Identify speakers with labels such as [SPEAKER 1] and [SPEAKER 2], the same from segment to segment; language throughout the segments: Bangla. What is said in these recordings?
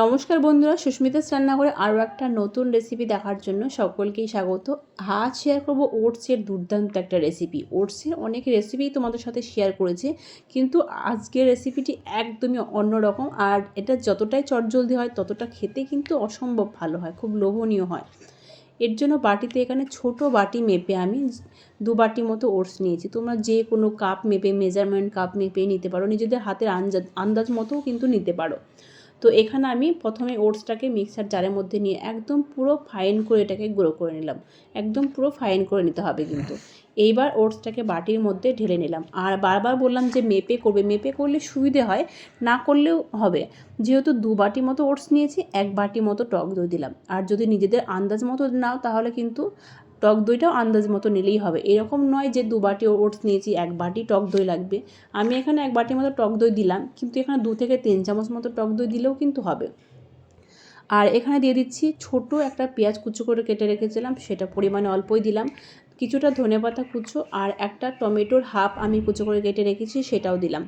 [SPEAKER 1] নমস্কার বন্ধুরা, সুস্মিতা রান্নাঘরে আরও একটা নতুন রেসিপি দেখার জন্য সকলকেই স্বাগত। আজ শেয়ার করব ওটসের দুর্দান্ত একটা রেসিপি ওটসের অনেক রেসিপি তোমাদের সাথে শেয়ার করেছে, কিন্তু আজকের রেসিপিটি একদমই অন্যরকম আর এটা যতটাই চটজলদি হয়, ততটা খেতে কিন্তু অসম্ভব ভালো হয়, খুব লোভনীয় হয়। এর জন্য বাটিতে এখানে ছোট বাটি মেপে আমি দু বাটি মতো ওটস নিয়েছি। তোমরা যে কোনো কাপ মেপে মেজারমেন্ট কাপ মেপে নিতে পারো। নিজেদের হাতের আন্দাজ আন্দাজ মতো কিন্তু নিতে পারো। তো এখানে আমি প্রথমে ওটসটাকে মিক্সার জারের মধ্যে নিয়ে একদম পুরো ফাইন করে এটাকে গুঁড়ো করে নিলাম। একদম পুরো ফাইন করে নিতে হবে কিন্তু। এইবার ওটসটাকে বাটির মধ্যে ঢেলে নিলাম। আর বারবার বললাম যে মেপে করবে, মেপে করলে সুবিধে হয়, না করলেও হবে। যেহেতু দু বাটি মতো ওটস নিয়েছি, এক বাটি মতো টক দই দিলাম। আর যদি নিজেদের আন্দাজ মতো নাও, তাহলে কিন্তু টক দইটাও আন্দাজ মতো নিলেই হবে। এরকম নয় যে দু বাটি ওটস নিয়েছি, এক বাটি টক দই লাগবে। আমি এখানে এক বাটির মতো টক দই দিলাম, কিন্তু এখানে দু থেকে তিন চামচ মতো টক দই দিলেও কিন্তু হবে। আর এখানে দিয়ে দিচ্ছি ছোট একটা পেঁয়াজ কুচো করে কেটে রেখেছিলাম, সেটা পরিমাণে অল্পই দিলাম। কিছুটা ধনে পাতা কুচো আর একটা টমেটোর হাফ আমি কুচো করে কেটে রেখেছি, সেটাও দিলাম।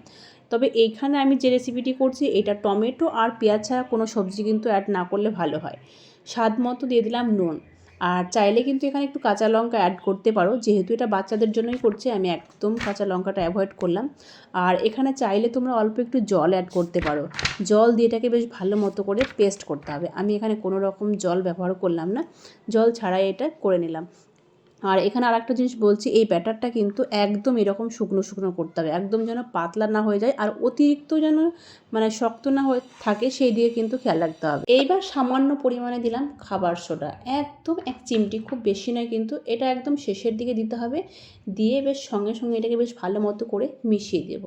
[SPEAKER 1] তবে এইখানে আমি যে রেসিপিটি করছি, এটা টমেটো আর পেঁয়াজ ছাড়া কোনো সবজি কিন্তু অ্যাড না করলে ভালো হয়। স্বাদ মতো দিয়ে দিলাম নুন। আর চাইলে কিন্তু এখানে একটু কাঁচা লঙ্কা অ্যাড করতে পারো। যেহেতু এটা বাচ্চাদের জন্যই করছে, আমি একদম কাঁচা লঙ্কাটা অ্যাভয়েড করলাম। আর এখানে চাইলে তোমরা অল্প একটু জল অ্যাড করতে পারো। জল দিয়ে এটাকে বেশ ভালো মতো করে পেস্ট করতে হবে। আমি এখানে কোনো রকম জল ব্যবহার করলাম না। জল ছাড়াই এটা করে নিলাম। আর এখানে আর একটা জিনিস বলছি, এই ব্যাটারটা কিন্তু একদম এরকম শুকনো শুকনো করতে হবে। একদম যেন পাতলা না হয়ে যায় আর অতিরিক্ত যেন মানে শক্ত না হয়ে থাকে, সেই দিকে কিন্তু খেয়াল রাখতে হবে। এইবার সামান্য পরিমাণে দিলাম খাবার সোডা। একদম এক চিমটি, খুব বেশি নয় কিন্তু এটা একদম শেষের দিকে দিতে হবে। দিয়ে বেশ সঙ্গে সঙ্গে এটাকে বেশ ভালো মতো করে মিশিয়ে দেব।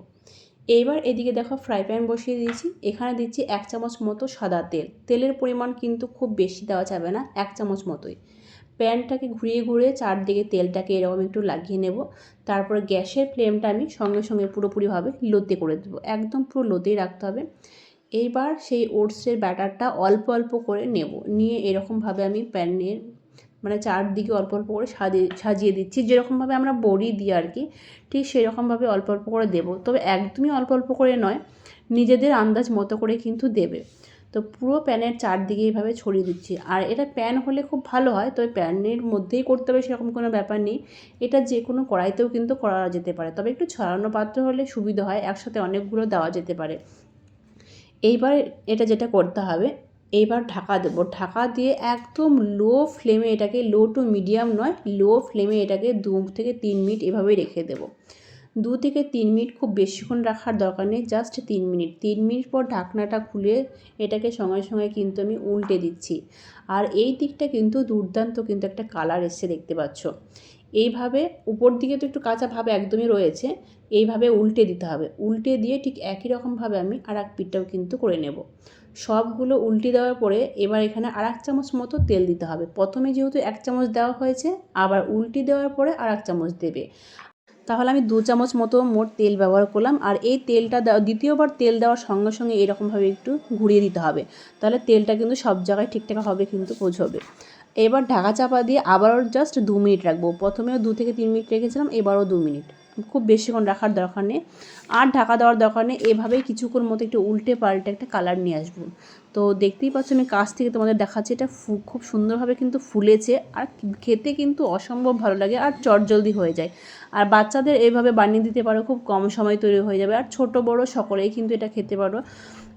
[SPEAKER 1] এইবার এদিকে দেখো ফ্রাই প্যান বসিয়ে দিয়েছি। এখানে দিচ্ছি এক চামচ মতো সাদা তেল। তেলের পরিমাণ কিন্তু খুব বেশি দেওয়া যাবে না, এক চামচ মতোই। প্যানটাকে ঘুরিয়ে ঘুরিয়ে চারদিকে তেলটাকে এরকম একটু লাগিয়ে নেব। তারপরে গ্যাসের ফ্লেমটা আমি সঙ্গে সঙ্গে পুরোপুরিভাবে লোতে করে দেবো। একদম পুরো লোতেই রাখতে হবে। এইবার সেই ওটসের ব্যাটারটা অল্প অল্প করে নেব। নিয়ে এরকমভাবে আমি প্যানের মানে চারদিকে অল্প অল্প করে সাজিয়ে সাজিয়ে দিচ্ছি। যেরকমভাবে আমরা বড়ি দিই আর কি, ঠিক সেরকমভাবে অল্প অল্প করে দেবো। তবে একদমই অল্প অল্প করে নয়, নিজেদের আন্দাজ মতো করে কিন্তু দেবে। তো পুরো প্যানের চারদিকে এইভাবে ছড়িয়ে দিচ্ছি। আর এটা প্যান হলে খুব ভালো হয়, তবে প্যানের মধ্যেই করতে হবে সেরকম কোনো ব্যাপার নেই। এটা যে কোনো কড়াইতেও কিন্তু করা যেতে পারে, তবে একটু ছড়ানো পাত্র হলে সুবিধা হয়, একসাথে অনেকগুলো দেওয়া যেতে পারে। এইবার এটা যেটা করতে হবে, এইবার ঢাকা দেবো। ঢাকা দিয়ে একদম লো ফ্লেমে এটাকে লো টু মিডিয়াম নয় লো ফ্লেমে এটাকে দু থেকে তিন মিনিট এভাবেই রেখে দেবো। দু থেকে তিন মিনিট খুব বেশিক্ষণ রাখার দরকার নেই জাস্ট তিন মিনিট। তিন মিনিট পর ঢাকনাটা খুলে এটাকে সঙ্গে সঙ্গে কিন্তু আমি উল্টে দিচ্ছি। আর এই দিকটা কিন্তু দুর্দান্ত কিন্তু একটা কালার এসছে দেখতে পাচ্ছ। এইভাবে উপর দিকে তো একটু কাঁচা ভাবে একদমই রয়েছে, এইভাবে উল্টে দিতে হবে। উল্টে দিয়ে ঠিক একই রকমভাবে আমি আর এক পিঠটাও কিন্তু করে নেব। সবগুলো উল্টে দেওয়ার পরে এবার এখানে আর এক চামচ মতো তেল দিতে হবে। প্রথমে যেহেতু এক চামচ দেওয়া হয়েছে, আবার উল্টে দেওয়ার পরে আর এক চামচ দেবে। তাহলে আমি দু চামচ মতো মোট তেল ব্যবহার করলাম। আর এই তেলটা দ্বিতীয়বার তেল দেওয়ার সঙ্গে সঙ্গে এরকমভাবে একটু ঘুরিয়ে দিতে হবে। তাহলে তেলটা কিন্তু সব জায়গায় ঠিকঠাক হবে কিন্তু পৌঁছবে। এবার ঢাকা চাপা দিয়ে আবারও জাস্ট দু মিনিট রাখব। প্রথমেও দু থেকে তিন মিনিট রেখেছিলাম, এবারও দু মিনিট। খুব বেশিক্ষণ রাখার দরকার নেই। আর ঢাকা দেওয়ার দরকার নেই, এভাবেই কিছুক্ষণ মতো একটু উল্টে পাল্টে একটা কালার নিয়ে আসব। তো দেখতেই পাচ্ছ আমি কাছ থেকে তোমাদের দেখাচ্ছি, এটা খুব সুন্দরভাবে কিন্তু ফুলেছে আর খেতে কিন্তু অসম্ভব ভালো লাগে আর চট জলদি হয়ে যায়। আর বাচ্চাদের এইভাবে বানিয়ে দিতে পারো, খুব কম সময় তৈরি হয়ে যাবে। আর ছোট বড় সকলেই কিন্তু এটা খেতে পারো।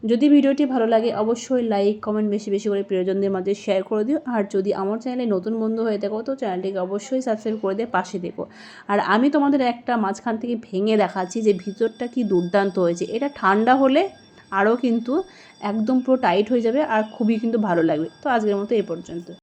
[SPEAKER 1] যদি ভিডিওটি ভালো লাগে, অবশ্যই লাইক কমেন্ট বেশি বেশি করে প্রিয়জনদের মাঝে শেয়ার করে দিও। আর যদি আমার চ্যানেলে নতুন বন্ধু হয়ে থাকো, তো চ্যানেলটিকে অবশ্যই সাবস্ক্রাইব করে দিয়ে পাশে দেখো আর আমি তোমাদের একটা মাঝখান থেকে ভেঙে দেখাচ্ছি যে ভিতরটা কি দুর্দান্ত হয়েছে। এটা ঠান্ডা হলে আরও কিন্তু একদম পুরো টাইট হয়ে যাবে আর খুবই কিন্তু ভালো লাগবে। তো আজকের মতো এ পর্যন্ত।